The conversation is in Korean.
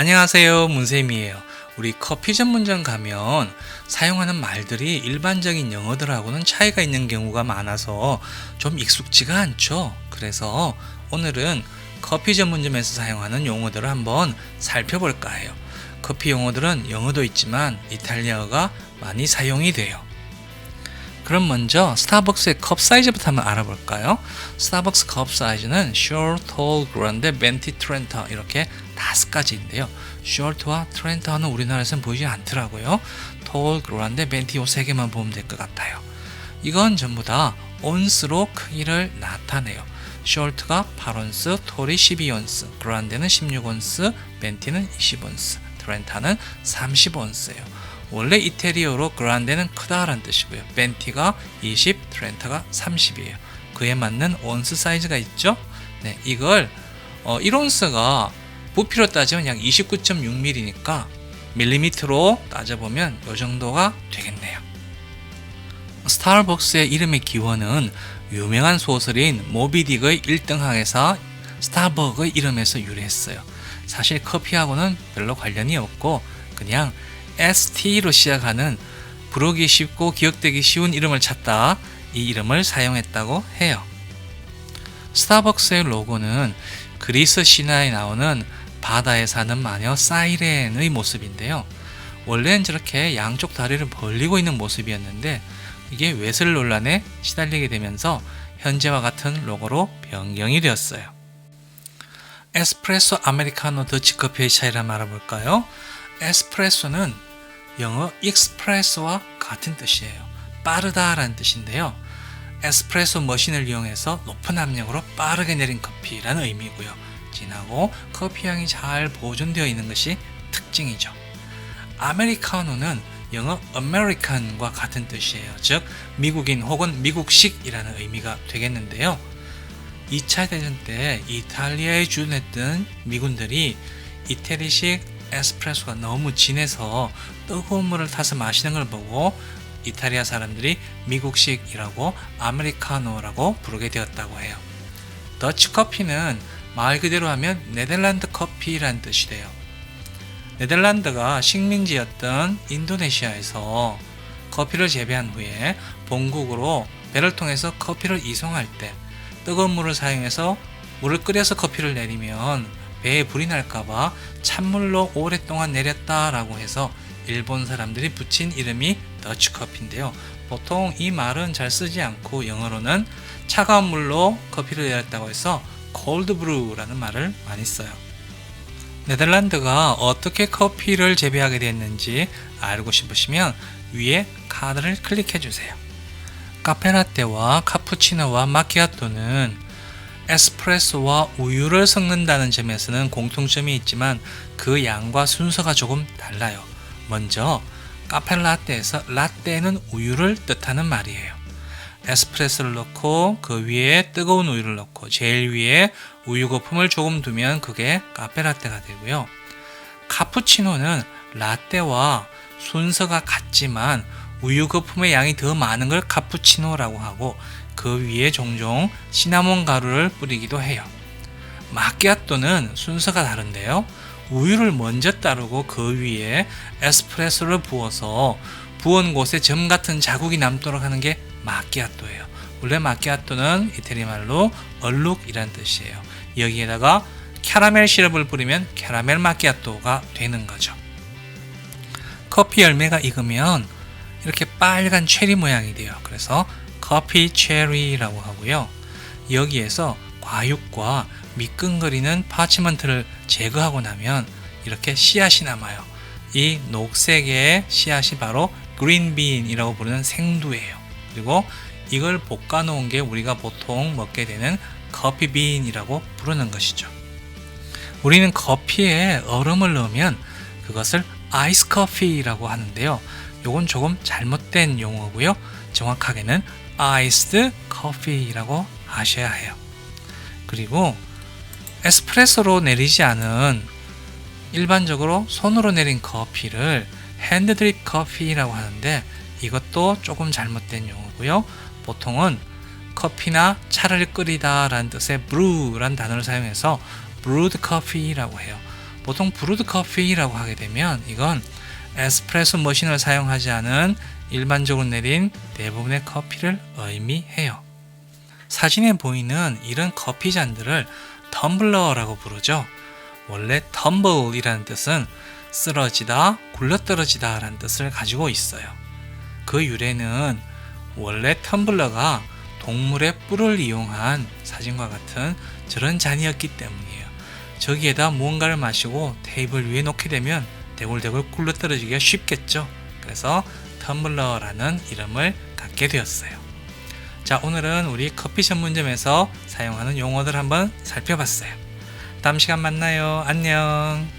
안녕하세요. 문쌤이에요. 우리 커피 전문점 가면 사용하는 말들이 일반적인 영어들하고는 차이가 있는 경우가 많아서 좀 익숙지가 않죠. 그래서 오늘은 커피 전문점에서 사용하는 용어들을 한번 살펴볼까 해요. 커피 용어들은 영어도 있지만 이탈리아어가 많이 사용이 돼요 그럼 먼저 스타벅스의 컵 사이즈부터 한번 알아볼까요? 스타벅스 컵 사이즈는 short, tall, grande, venti, trenta 이렇게 다섯 가지인데요. short와 trenta는 우리나라에서는 보이지 않더라고요. tall, grande, venti 이세 개만 보면 될 것 같아요. 이건 전부 다 온스로 크기를 나타내요. short가 8온스, tall이 12온스, grande는 16온스, venti는 20온스, trenta는 30온스예요. 원래 이태리어로 그란데는 크다라는 뜻이고요. 벤티가 20, 트렌타가 30이에요. 그에 맞는 온스 사이즈가 있죠? 네, 이걸 어, 1온스가 부피로 따지면 약 29.6mm니까 밀리미터로 따져보면 이 정도가 되겠네요. 스타벅스의 이름의 기원은 유명한 소설인 모비딕의 1등항에서 스타벅의 이름에서 유래했어요. 사실 커피하고는 별로 관련이 없고 그냥 ST로 시작하는 부르기 쉽고 기억되기 쉬운 이름을 찾다 이 이름을 사용했다고 해요. 스타벅스의 로고는 그리스 신화에 나오는 바다에 사는 마녀 사이렌의 모습인데요. 원래는 저렇게 양쪽 다리를 벌리고 있는 모습이었는데 이게 외설 논란에 시달리게 되면서 현재와 같은 로고로 변경이 되었어요. 에스프레소 아메리카노 더치커피의 차이를 알아볼까요? 에스프레소는 영어 익스프레소와 같은 뜻이에요. 빠르다라는 뜻인데요. 에스프레소 머신을 이용해서 높은 압력으로 빠르게 내린 커피라는 의미고요. 진하고 커피 향이 잘 보존되어 있는 것이 특징이죠. 아메리카노는 영어 American과 같은 뜻이에요. 즉 미국인 혹은 미국식이라는 의미가 되겠는데요. 2차 대전 때 이탈리아에 주둔했던 미군들이 이태리식 에스프레소가 너무 진해서 뜨거운 물을 타서 마시는 걸 보고 이탈리아 사람들이 미국식이라고 아메리카노라고 부르게 되었다고 해요. 더치 커피는 말 그대로 하면 네덜란드 커피라는 뜻이 돼요. 네덜란드가 식민지였던 인도네시아에서 커피를 재배한 후에 본국으로 배를 통해서 커피를 이송할 때 뜨거운 물을 사용해서 물을 끓여서 커피를 내리면 배에 불이 날까봐 찬물로 오랫동안 내렸다라고 해서 일본 사람들이 붙인 이름이 더치커피인데요. 보통 이 말은 잘 쓰지 않고 영어로는 차가운 물로 커피를 내렸다고 해서 brew라는 말을 많이 써요. 네덜란드가 어떻게 커피를 재배하게 됐는지 알고 싶으시면 위에 카드를 클릭해 주세요. 카페라떼와 카푸치노와 마키아토는 에스프레소와 우유를 섞는다는 점에서는 공통점이 있지만 그 양과 순서가 조금 달라요. 먼저 카페라떼에서 라떼는 우유를 뜻하는 말이에요. 에스프레소를 넣고 그 위에 뜨거운 우유를 넣고 제일 위에 우유 거품을 조금 두면 그게 카페라떼가 되고요. 카푸치노는 라떼와 순서가 같지만 우유 거품의 양이 더 많은 걸 카푸치노라고 하고 그 위에 종종 시나몬 가루를 뿌리기도 해요. 마키아토는 순서가 다른데요. 우유를 먼저 따르고 그 위에 에스프레소를 부어서 부은 곳에 점 같은 자국이 남도록 하는 게 마키아토예요. 원래 마키아토는 이태리 말로 얼룩이란 뜻이에요. 여기에다가 캐러멜 시럽을 뿌리면 캐러멜 마키아토가 되는 거죠. 커피 열매가 익으면 이렇게 빨간 체리 모양이 돼요. 그래서 커피 체리라고 하고요. 여기에서 과육과 미끈거리는 파치먼트를 제거하고 나면 이렇게 씨앗이 남아요. 이 녹색의 씨앗이 바로 그린빈이라고 부르는 생두예요. 그리고 이걸 볶아 놓은 게 우리가 보통 먹게 되는 커피빈이라고 부르는 것이죠. 우리는 커피에 얼음을 넣으면 그것을 아이스 커피라고 하는데요. 이건 조금 잘못된 용어고요. 정확하게는 아이스드 커피라고 하셔야 해요. 그리고 에스프레소로 내리지 않은 일반적으로 손으로 내린 커피를 핸드드립 커피라고 하는데 이것도 조금 잘못된 용어고요. 보통은 커피나 차를 끓이다 라는 뜻의 brew라는 단어를 사용해서 brewed coffee라고 해요. 보통 브루드 커피라고 하게 되면 이건 에스프레소 머신을 사용하지 않은 일반적으로 내린 대부분의 커피를 의미해요. 사진에 보이는 이런 커피 잔들을 텀블러라고 부르죠. 원래 텀블이라는 뜻은 쓰러지다, 굴러떨어지다 라는 뜻을 가지고 있어요. 그 유래는 원래 텀블러가 동물의 뿔을 이용한 사진과 같은 저런 잔이었기 때문이에요. 저기에다 무언가를 마시고 테이블 위에 놓게 되면 대굴대굴 굴러 떨어지기가 쉽겠죠. 그래서 텀블러라는 이름을 갖게 되었어요. 자, 오늘은 우리 커피 전문점에서 사용하는 용어들 한번 살펴봤어요. 다음 시간 만나요. 안녕.